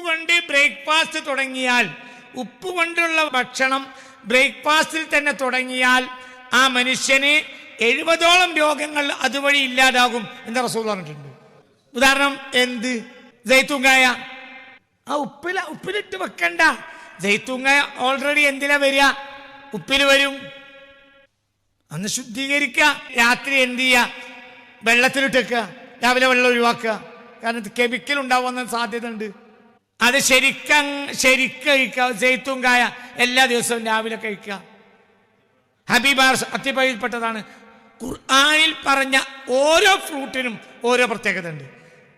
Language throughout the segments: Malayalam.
കൊണ്ട് ബ്രേക്ക്ഫാസ്റ്റ് തുടങ്ങിയാൽ ഉപ്പ് കൊണ്ടുള്ള ഭക്ഷണം ബ്രേക്ക്ഫാസ്റ്റിൽ തന്നെ തുടങ്ങിയാൽ ആ മനുഷ്യന് എഴുപതോളം രോഗങ്ങൾ അതുവഴി ഇല്ലാതാകും എന്ന് റസൂൽ പറഞ്ഞിട്ടുണ്ട്. ഉദാഹരണം എന്ത്? ജയ്ത്തൂങ്കായ ആ ഉപ്പില ഉപ്പിലിട്ട് വെക്കണ്ട. ജയ്ത്തൂങ്കായ ഓൾറെഡി എന്തിനാ വരിക? ഉപ്പിൽ വരും. അന്ന് ശുദ്ധീകരിക്കുക. രാത്രി എന്ത് ചെയ്യുക? വെള്ളത്തിലിട്ടേക്കുക രാവിലെ വെള്ളം ഒഴിവാക്കുക. കാരണം കെമിക്കൽ ഉണ്ടാവുന്ന സാധ്യത ഉണ്ട് അത് ശരിക്കും ശരിക്ക് കഴിക്കുക ജെയ്ത്തുങ്കായ എല്ലാ ദിവസവും രാവിലെ കഴിക്കുക ഹബീബാർ അത്യപയിൽപ്പെട്ടതാണ് ഖുർആനിൽ പറഞ്ഞ ഓരോ ഫ്രൂട്ടിനും ഓരോ പ്രത്യേകത ഉണ്ട്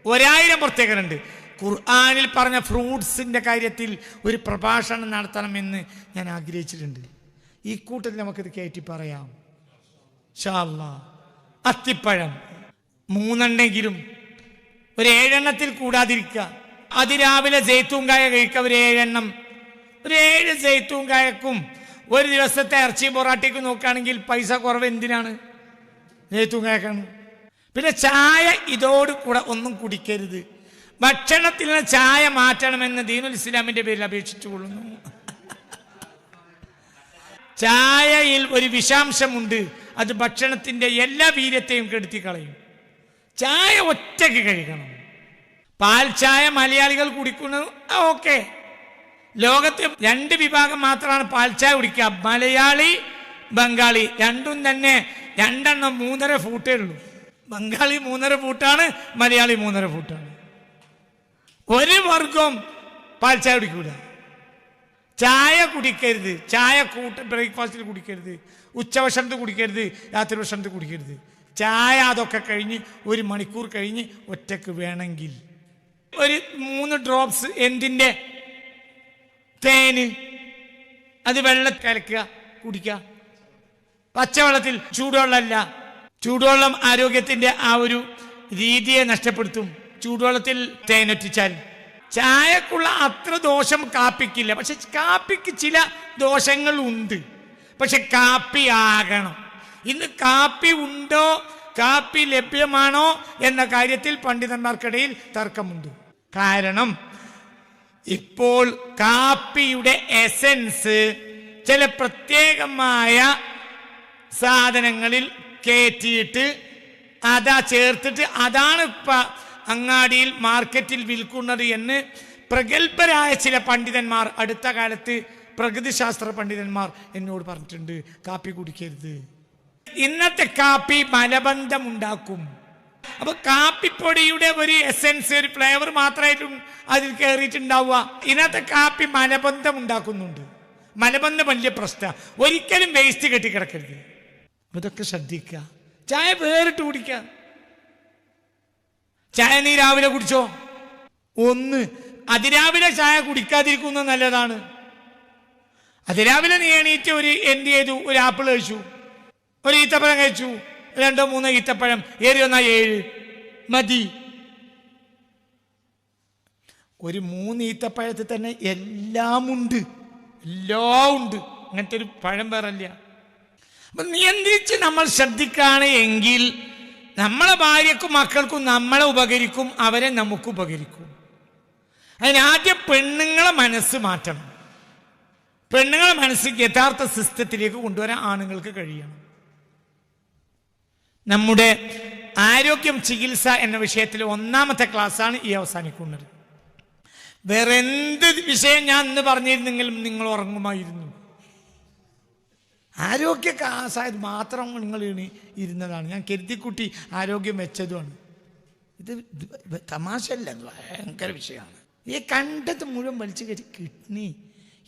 ഒരായിരം പ്രത്യേകത ഉണ്ട് ഖുർആനിൽ പറഞ്ഞ ഫ്രൂട്ട്സിന്റെ കാര്യത്തിൽ ഒരു പ്രഭാഷണം നടത്തണമെന്ന് ഞാൻ ആഗ്രഹിച്ചിട്ടുണ്ട്. ഈ കൂട്ടത്തിൽ നമുക്കിത് കയറ്റി പറയാം. അത്തിപ്പഴം മൂന്നെണ്ണെങ്കിലും ഒരു ഏഴെണ്ണത്തിൽ കൂടാതിരിക്കുക അതിരാവിലെ ജെയ്ത്തൂങ്കായ കഴിക്കുക ഒരു ഏഴെണ്ണം. ഒരു ഏഴ് ജെയ്ത്തൂങ്കായക്കും ഒരു ദിവസത്തെ ഇറച്ചി പൊറാട്ടിക്ക് നോക്കുകയാണെങ്കിൽ പൈസ കുറവ് എന്തിനാണ്? ജെയ്ത്തൂങ്കായക്കാണ് പിന്നെ ചായ ഇതോട് കൂടെ ഒന്നും കുടിക്കരുത്. ഭക്ഷണത്തിൽ നിന്ന് ചായ മാറ്റണമെന്ന് ദീനുൽ ഇസ്ലാമിന്റെ പേരിൽ അപേക്ഷിച്ചു കൊള്ളുന്നു. ചായയിൽ ഒരു വിഷാംശമുണ്ട്. അത് ഭക്ഷണത്തിന്റെ എല്ലാ വീര്യത്തെയും കെടുത്തി കളയും ചായ ഒറ്റയ്ക്ക് കഴിക്കണം. പാൽ ചായ മലയാളികൾ കുടിക്കുന്നത് ഓക്കെ. ലോകത്ത് രണ്ട് വിഭാഗം മാത്രമാണ് പാൽ ചായ കുടിക്കുക. മലയാളി ബംഗാളി. രണ്ടും തന്നെ രണ്ടെണ്ണം മൂന്നര ഫൂട്ടേ ഉള്ളൂ. ബംഗാളി മൂന്നര ഫൂട്ടാണ് മലയാളി മൂന്നര ഫൂട്ടാണ്. ഒരു വർഗം പാൽ ചായ കുടിക്കൂല. ചായ കുടിക്കരുത്. ചായ കൂട്ട് ബ്രേക്ക്ഫാസ്റ്റിൽ കുടിക്കരുത്. ഉച്ചഭക്ഷണത്തിൽ കുടിക്കരുത്. രാത്രി ഭക്ഷണത്തിൽ കുടിക്കരുത്. ചായ അതൊക്കെ കഴിഞ്ഞ് ഒരു മണിക്കൂർ കഴിഞ്ഞ് ഒറ്റയ്ക്ക് വേണമെങ്കിൽ ഒരു മൂന്ന് ഡ്രോപ്സ് എന്തിന്റെ തേന്. അത് വെള്ളം കലക്കുക കുടിക്കുക. പച്ചവെള്ളത്തിൽ ചൂടുവെള്ളമല്ല. ചൂടുവെള്ളം ആരോഗ്യത്തിന്റെ ആ ഒരു രീതിയെ നഷ്ടപ്പെടുത്തും. ചൂടുവെള്ളത്തിൽ തേനൊറ്റിച്ചാൽ. ചായക്കുള്ള അത്ര ദോഷം കാപ്പിക്കില്ല. പക്ഷെ കാപ്പിക്ക് ചില ദോഷങ്ങൾ ഉണ്ട് പക്ഷെ കാപ്പി ആകണം. ഇന്ന് കാപ്പി ഉണ്ടോ? കാപ്പി ലഭ്യമാണോ? എന്ന കാര്യത്തിൽ പണ്ഡിതന്മാർക്കിടയിൽ തർക്കമുണ്ട്. കാരണം ഇപ്പോൾ കാപ്പിയുടെ എസൻസ് ചില പ്രത്യേകമായ സാധനങ്ങളിൽ കയറ്റിയിട്ട് അതാ ചേർത്തിട്ട് അതാണ് ഇപ്പൊ അങ്ങാടിയിൽ മാർക്കറ്റിൽ വിൽക്കുന്നത് എന്ന് പ്രഗത്ഭരായ ചില പണ്ഡിതന്മാർ അടുത്ത കാലത്ത് പ്രകൃതിശാസ്ത്ര പണ്ഡിതന്മാർ എന്നോട് പറഞ്ഞിട്ടുണ്ട് കാപ്പി കുടിക്കരുത്. ഇന്നത്തെ കാപ്പി മലബന്ധം ഉണ്ടാക്കും അപ്പൊ കാപ്പിപ്പൊടിയുടെ ഒരു എസെൻസ് ഒരു ഫ്ലേവർ മാത്രമായിട്ടും അതിൽ കയറിയിട്ടുണ്ടാവുക ഇന്നത്തെ കാപ്പി മലബന്ധം ഉണ്ടാക്കുന്നുണ്ട്. മലബന്ധം വലിയ പ്രശ്ന. ഒരിക്കലും വേസ്റ്റ് കെട്ടിക്കിടക്കരുത്. ഇതൊക്കെ ശ്രദ്ധിക്കുക. ചായ വേറിട്ട് കുടിക്ക ചായ നീ രാവിലെ കുടിച്ചോ? ഒന്ന് അതിരാവിലെ ചായ കുടിക്കാതിരിക്കുന്നത് നല്ലതാണ്. അതിരാവിലെ നീ എണീറ്റ് ഒരു എന്ത് ചെയ്തു? ഒരു ആപ്പിൾ കഴിച്ചു. ഒരു ഈത്തപ്പഴം കഴിച്ചു. രണ്ടോ മൂന്നോ ഈത്തപ്പഴം ഏറി വന്നാ ഏഴ്. മതി. ഒരു മൂന്ന് ഈത്തപ്പഴത്തിൽ തന്നെ എല്ലാം ഉണ്ട്. എല്ലാം ഉണ്ട്. അങ്ങനത്തെ ഒരു പഴം വേറല്ല. അപ്പൊ നിയന്ത്രിച്ച് നമ്മൾ ശ്രദ്ധിക്കുകയാണ് എങ്കിൽ നമ്മളെ ഭാര്യക്കും മക്കൾക്കും നമ്മളെ ഉപകരിക്കും അവരെ നമുക്ക് ഉപകരിക്കും. അതിനാദ്യം പെണ്ണുങ്ങളെ മനസ്സ് മാറ്റണം. പെണ്ണുങ്ങളെ മനസ്സ് യഥാർത്ഥ സിസ്റ്റത്തിലേക്ക് കൊണ്ടുവരാൻ ആണുങ്ങൾക്ക് കഴിയണം. നമ്മുടെ ആരോഗ്യം ചികിത്സ എന്ന വിഷയത്തിൽ ഒന്നാമത്തെ ക്ലാസ്സാണ് ഈ അവസാനിക്കുന്നത്. വേറെ എന്ത് വിഷയം ഞാൻ ഇന്ന് പറഞ്ഞിരുന്നെങ്കിലും നിങ്ങൾ ഉറങ്ങുമായിരുന്നു. ആരോഗ്യ ക്ലാസ്സായത് മാത്രം നിങ്ങൾ ഇരുന്നതാണ്. ഞാൻ കരുതിക്കുട്ടി ആരോഗ്യം വെച്ചതുമാണ്. ഇത് തമാശയല്ല ഭയങ്കര വിഷയമാണ്. ഈ കണ്ടത് മുഴുവൻ വലിച്ചു കയറ്റി കിഡ്നി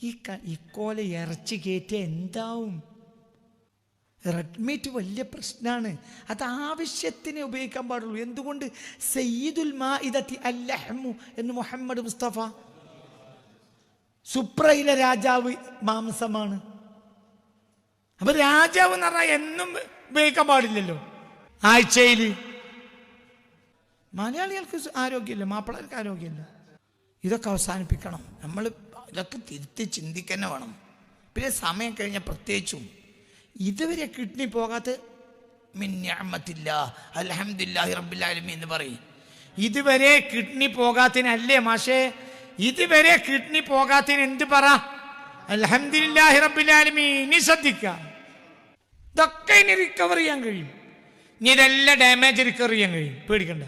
ഈ ഇക്കോല ഇറച്ചി കയറ്റിയ എന്താവും? റെഡ് മീറ്റ് വലിയ പ്രശ്നമാണ് അത് ആവശ്യത്തിന് ഉപയോഗിക്കാൻ പാടുള്ളൂ. എന്തുകൊണ്ട്? സയ്യിദുൽ മാഇദത്തി അല്ലഹമു എന്ന് മുഹമ്മദ് മുസ്തഫ. സുപ്രയിലെ രാജാവ് മാംസമാണ്. അപ്പൊ രാജാവ് എന്ന് പറഞ്ഞാൽ എന്നും ഉപയോഗിക്കാൻ പാടില്ലല്ലോ. ആഴ്ചയിൽ മലയാളികൾക്ക് ആരോഗ്യമില്ല മാപ്പിളർക്ക് ആരോഗ്യമില്ല. ഇതൊക്കെ അവസാനിപ്പിക്കണം. നമ്മൾ ഇതൊക്കെ തിരുത്തി ചിന്തിക്കന്നെ വേണം. പിന്നെ സമയം കഴിഞ്ഞാൽ പ്രത്യേകിച്ചും ഇതുവരെ കിഡ്നി പോകാത്ത മിന്യാമത്തില്ല അലഹമില്ലാഹി റബ്ബില്ലാലമി എന്ന് പറയും. ഇതുവരെ കിഡ്നി പോകാത്തതിനല്ലേ മാഷേ? ഇതുവരെ കിഡ്നി പോകാത്തതിന് എന്ത് പറ? അൽഹംദുലില്ലാഹി റബ്ബിൽ ആലമീൻ. ഇനി ശ്രദ്ധിക്കാം. ഇതൊക്കെ ഇനി റിക്കവർ ചെയ്യാൻ കഴിയും. ഇനി ഇതെല്ലാം ഡാമേജ് റിക്കവർ ചെയ്യാൻ കഴിയും. പേടിക്കണ്ട.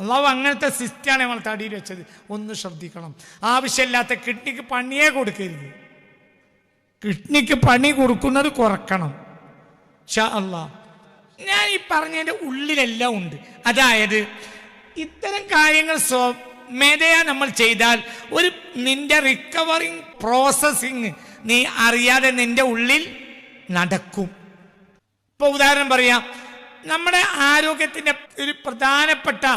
അള്ളാഹു അങ്ങനത്തെ സിസ്റ്റാണ് നമ്മൾ തടിയിൽ വെച്ചത്. ഒന്ന് ശ്രദ്ധിക്കണം. ആവശ്യമില്ലാത്ത കിഡ്നിക്ക് പണിയേ കൊടുക്കരുത്. കിഡ്നിക്ക് പണി കൊടുക്കുന്നത് കുറക്കണം. അള്ളാ ഞാൻ ഈ പറഞ്ഞതിന്റെ ഉള്ളിലെല്ലാം ഉണ്ട്. അതായത് ഇത്തരം കാര്യങ്ങൾ സ്വമേധയാ നമ്മൾ ചെയ്താൽ ഒരു നിന്റെ റിക്കവറിങ് പ്രോസസ്സിങ് നീ അറിയാതെ നിന്റെ ഉള്ളിൽ നടക്കും. ഇപ്പൊ ഉദാഹരണം പറയാം. നമ്മുടെ ആരോഗ്യത്തിന്റെ ഒരു പ്രധാനപ്പെട്ട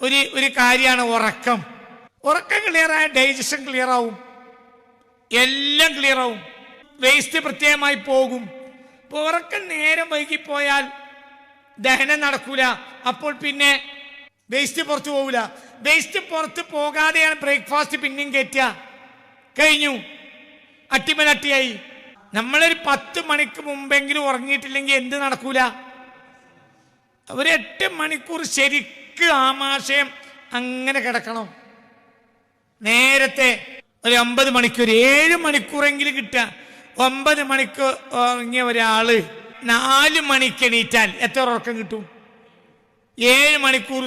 ഒരു ഒരു കാര്യമാണ് ഉറക്കം. ഉറക്കം ക്ലിയറായ ഡൈജഷൻ ക്ലിയർ ആവും. എല്ലാം ക്ലിയർ ആവും. വേസ്റ്റ് പ്രത്യേകമായി പോകും. ഉറക്കം നേരം വൈകിപ്പോയാൽ ദഹനം നടക്കൂല. അപ്പോൾ പിന്നെ വേസ്റ്റ് പുറത്തു പോകൂല വേസ്റ്റ് പുറത്ത് പോകാതെയാണ് ബ്രേക്ക്ഫാസ്റ്റ് പിന്നെയും കയറ്റുക കഴിഞ്ഞു. അട്ടിമലട്ടിയായി. നമ്മളൊരു പത്ത് മണിക്ക് മുമ്പെങ്കിലും ഉറങ്ങിയിട്ടില്ലെങ്കിൽ എന്ത് നടക്കൂല? ഒരു എട്ട് മണിക്കൂർ ശരിക്ക് ആമാശയം അങ്ങനെ കിടക്കണം. നേരത്തെ ഒരു അമ്പത് മണിക്കൂർ ഏഴ് മണിക്കൂറെങ്കിലും കിട്ടുക. ഒമ്പത് മണിക്കൂർ ഉറങ്ങിയ ഒരാൾ നാല് മണിക്ക് എണീറ്റാൽ എത്ര ഉറക്കം കിട്ടും? ഏഴ് മണിക്കൂർ.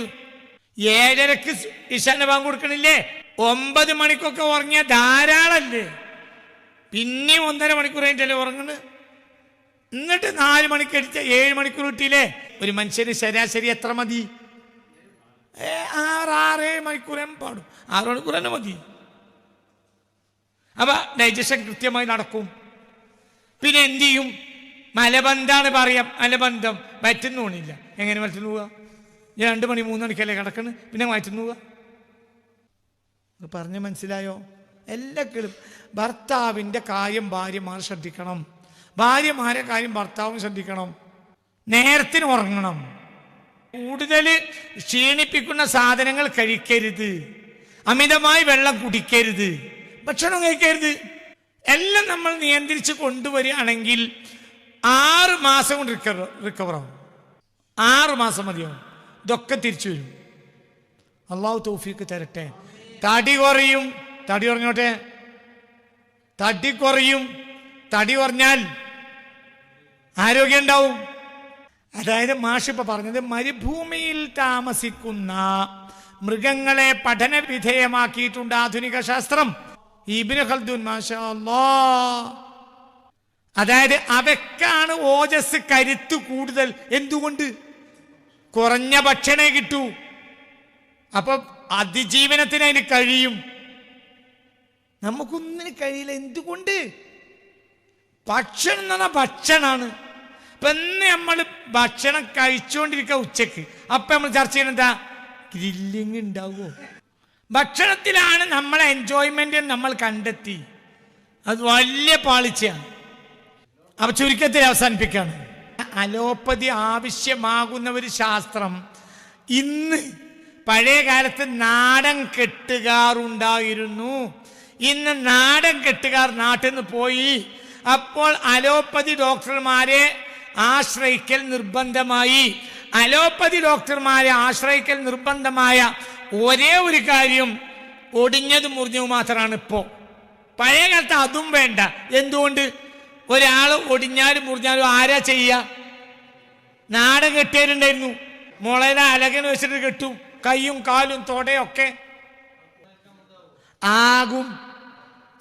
ഏഴരക്ക് ഇശാന ബാങ്ക് കൊടുക്കണില്ലേ? ഒമ്പത് മണിക്കൊക്കെ ഉറങ്ങിയ ധാരാളല്ലേ? പിന്നെയും ഒന്നര മണിക്കൂർ കഴിഞ്ഞിട്ടല്ലേ ഉറങ്ങുന്നത് എന്നിട്ട് നാല് മണിക്ക് അടിച്ച ഏഴ് മണിക്കൂർ കിട്ടിയില്ലേ? ഒരു മനുഷ്യന് ശരാശരി എത്ര മതി? ആറ് ആറ് ഏഴ് മണിക്കൂർ പാടും. ആറ് മണിക്കൂർ തന്നെ മതി. അപ്പൊ ഡൈജഷൻ കൃത്യമായി നടക്കും. പിന്നെ എന്ത് ചെയ്യും? മലബന്ധാണ് പറയാം മലബന്ധം വയറ്റുന്നു പോണില്ല. എങ്ങനെ വയറ്റുന്നു പോവുക ഞാൻ രണ്ട് മണി മൂന്ന് മണിക്കല്ലേ കിടക്കണ് പിന്നെ വയറ്റുന്നു പോവുക ഇത് പറഞ്ഞ് മനസ്സിലായോ? എല്ലാ കേളും ഭർത്താവിന്റെ കാര്യം ഭാര്യമാർ ശ്രദ്ധിക്കണം. ഭാര്യമാരെ കാര്യം ഭർത്താവും ശ്രദ്ധിക്കണം. നേരത്തിന് ഉറങ്ങണം. കൂടുതൽ ക്ഷീണിപ്പിക്കുന്ന സാധനങ്ങൾ കഴിക്കരുത്. അമിതമായി വെള്ളം കുടിക്കരുത്. ഭക്ഷണം കഴിക്കരുത്. എല്ലാം നമ്മൾ നിയന്ത്രിച്ച് കൊണ്ടുവരികയാണെങ്കിൽ ആറ് മാസം കൊണ്ട് റിക്കവർ റിക്കവറാവും ആറ് മാസം മതിയാവും. ഇതൊക്കെ തിരിച്ചു വരും. അള്ളാഹു തൗഫീക്ക് തരട്ടെ. തടി കുറയും. തടി കുറഞ്ഞോട്ടെ? തടി കുറയും. തടി കുറഞ്ഞാൽ ആരോഗ്യം ഉണ്ടാവും. അതായത് മാഷിപ്പ പറഞ്ഞത് മരുഭൂമിയിൽ താമസിക്കുന്ന മൃഗങ്ങളെ പഠന വിധേയമാക്കിയിട്ടുണ്ട് ആധുനിക ശാസ്ത്രം. ഇബിന് ഖൽദൂൻ മാഷാ. അതായത് അവക്കാണ് ഓജസ് കരുത്ത് കൂടുതൽ. എന്തുകൊണ്ട്? കുറഞ്ഞ ഭക്ഷണേ കിട്ടൂ. അപ്പൊ അതിജീവനത്തിന് അതിന് കഴിയും. നമുക്കൊന്നിന് കഴിയില്ല. എന്തുകൊണ്ട്? ഭക്ഷണം എന്ന് പറഞ്ഞാൽ ഭക്ഷണമാണ് ഇപ്പൊ നമ്മൾ ഭക്ഷണം കഴിച്ചുകൊണ്ടിരിക്കുക ഉച്ചയ്ക്ക്. അപ്പൊ നമ്മൾ ചർച്ച ചെയ്യണെന്താ ഗ്രില്ലിങ് ഉണ്ടാവുമോ? ഭക്ഷണത്തിലാണ് നമ്മളെ എൻജോയ്മെന്റ് നമ്മൾ കണ്ടെത്തി. അത് വലിയ പാളിച്ചയാണ്. അപ്പൊ ചുരുക്കത്തിൽ അവസാനിപ്പിക്കാണ്. അലോപ്പതി ആവശ്യമാകുന്ന ഒരു ശാസ്ത്രം ഇന്ന് പഴയ കാലത്ത് നാടൻ കെട്ടുകാറുണ്ടായിരുന്നു ഇന്ന് നാടൻ കെട്ടുകാർ നാട്ടിൽ നിന്ന് പോയി. അപ്പോൾ അലോപ്പതി ഡോക്ടർമാരെ ആശ്രയിക്കൽ നിർബന്ധമായി. അലോപ്പതി ഡോക്ടർമാരെ ആശ്രയിക്കൽ നിർബന്ധമായ ഒരേ ഒരു കാര്യം ഒടിഞ്ഞതും മുറിഞ്ഞതും മാത്രമാണ് ഇപ്പോൾ പഴയ കാലത്ത് അതും വേണ്ട. എന്തുകൊണ്ട്? ഒരാൾ ഒടിഞ്ഞാലും മുറിഞ്ഞാലും ആരാ ചെയ്യുക നാടൻ കെട്ടിയവരുണ്ടായിരുന്നു. മുളയുടെ അലകന് വെച്ചിട്ട് കെട്ടും. കൈയും കാലും തൊടയൊക്കെ ആകും.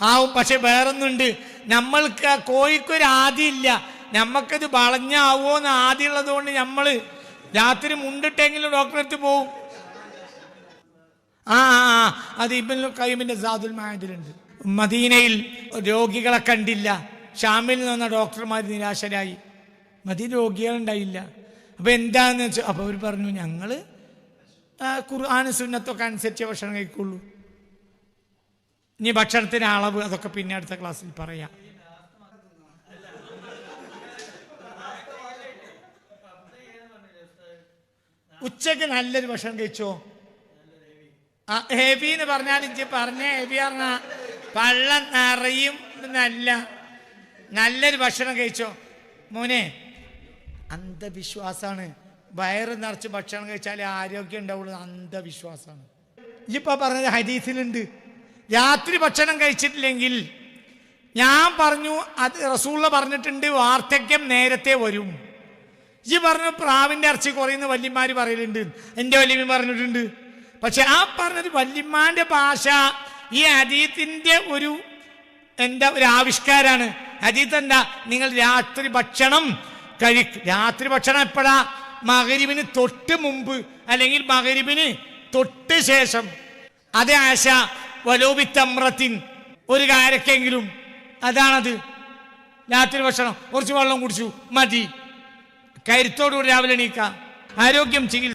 ആവും. പക്ഷെ വേറൊന്നുണ്ട്. നമ്മൾക്ക് കോഴിക്കൊരു ആദിയില്ല നമ്മക്കത് വളഞ്ഞാവോ എന്ന് ആദ്യമുള്ളത് കൊണ്ട് നമ്മൾ രാത്രി മുണ്ടിട്ടെങ്കിലും ഡോക്ടറെ അടുത്ത് പോവും. ആ അത് ഇബ്നു കൈമിന്റെ സാദുൽ മായതിലുണ്ട് മദീനയിൽ രോഗികളെ കണ്ടില്ല. ഷാമിൽ നിന്ന ഡോക്ടർമാർ നിരാശരായി. മതി രോഗികളുണ്ടായില്ല. അപ്പൊ എന്താന്ന് വെച്ചാൽ അപ്പൊ അവർ പറഞ്ഞു ഞങ്ങൾ ഖുർആാന് സുന്നത്തൊക്കെ അനുസരിച്ച് ഭക്ഷണം കഴിക്കുള്ളൂ. ഇനി ഭക്ഷണത്തിന് അളവ് അതൊക്കെ പിന്നെ അടുത്ത ക്ലാസ്സിൽ പറയാം. ഉച്ചയ്ക്ക് നല്ലൊരു ഭക്ഷണം കഴിച്ചോ? ആ എന്ന് പറഞ്ഞാൽ ഇഞ്ചി പറഞ്ഞ ഹെബി പറഞ്ഞ പള്ളം നിറയും എന്നല്ല. നല്ലൊരു ഭക്ഷണം കഴിച്ചോ? മോനെ അന്ധവിശ്വാസമാണ് വയറ് നിറച്ച് ഭക്ഷണം കഴിച്ചാലേ ആരോഗ്യം ഉണ്ടാവുള്ളൂ അന്ധവിശ്വാസമാണ് ഇപ്പൊ പറഞ്ഞത് ഹരീസിലുണ്ട് രാത്രി ഭക്ഷണം കഴിച്ചിട്ടില്ലെങ്കിൽ ഞാൻ പറഞ്ഞു അത് റസൂള്ള പറഞ്ഞിട്ടുണ്ട് വാർദ്ധക്യം നേരത്തെ വരും. ഈ പറഞ്ഞു പ്രാവിന്റെ ഇറച്ചി കുറയുന്ന വല്യമാര് പറയലുണ്ട്. എന്റെ വല്യമ്മ പറഞ്ഞിട്ടുണ്ട്. പക്ഷെ ആ പറഞ്ഞത് വല്യമ്മാന്റെ ഭാഷ ഈ അജീത്തിന്റെ ഒരു എന്താ ഒരു ആവിഷ്കാരാണ്. അജീത്ത് എന്താ നിങ്ങൾ രാത്രി ഭക്ഷണം കഴിക്കും. രാത്രി ഭക്ഷണം എപ്പോഴാ? മകരിവിന് തൊട്ട് മുമ്പ് അല്ലെങ്കിൽ മകരിവിന് തൊട്ട് ശേഷം. അതേ ആശ വലോപിത്തമ്രത്തിൻ ഒരു കാരക്കെങ്കിലും. അതാണത്. രാത്രി ഭക്ഷണം. കുറച്ച് വെള്ളം കുടിച്ചു. മതി. കരുത്തോടുകൂടി രാവിലെ എണീക്കാം. ആരോഗ്യം ചികിത്സ